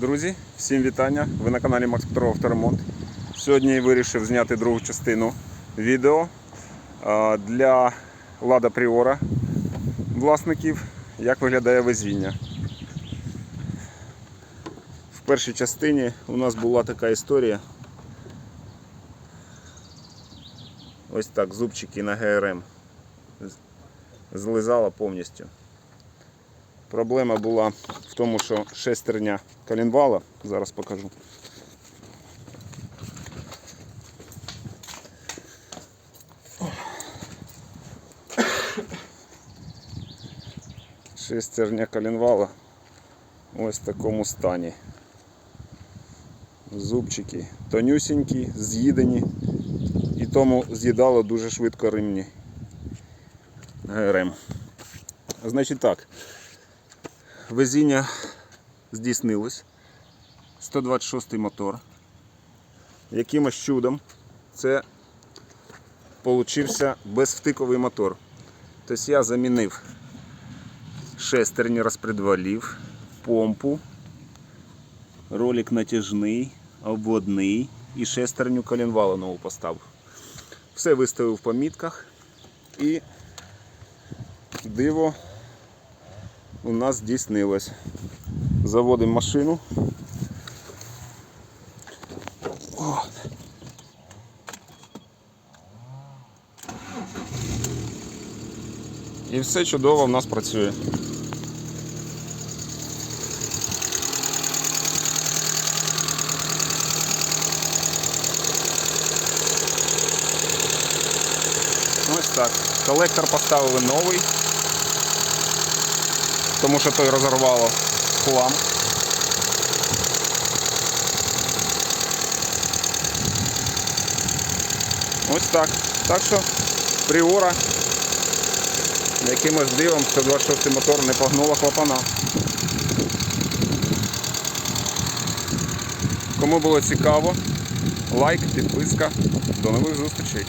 Друзі, всім вітання! Ви на каналі Макс Петров Авторемонт. Сьогодні я вирішив зняти другу частину відео для Лада Пріора власників, як виглядає везіння. В першій частині у нас була така історія. Ось так, зубчики на ГРМ. Злизала повністю. Проблема була в тому, що шестерня коленвала, зараз покажу. Шестерня коленвала ось в такому стані. Зубчики тонюсінькі, з'їдені, і тому з'їдало дуже швидко ремні ГРМ. Значить так, везіння здійснилось. 126 мотор. Якимось чудом це получився безвтиковий мотор. Тобто я замінив шестерні розпредвалів, помпу, ролик натяжний, обводний і шестерню коленвала нову поставив. Все виставив по мітках і диво у нас здійснилось. Заводимо машину. І все чудово в нас працює. Ось так. Колектор поставили новий, тому що той розорвало хлам. Ось так. Так що Пріора якимось дивом 126 мотор не погнула клапана. Кому було цікаво, лайк, підписка. До нових зустрічей.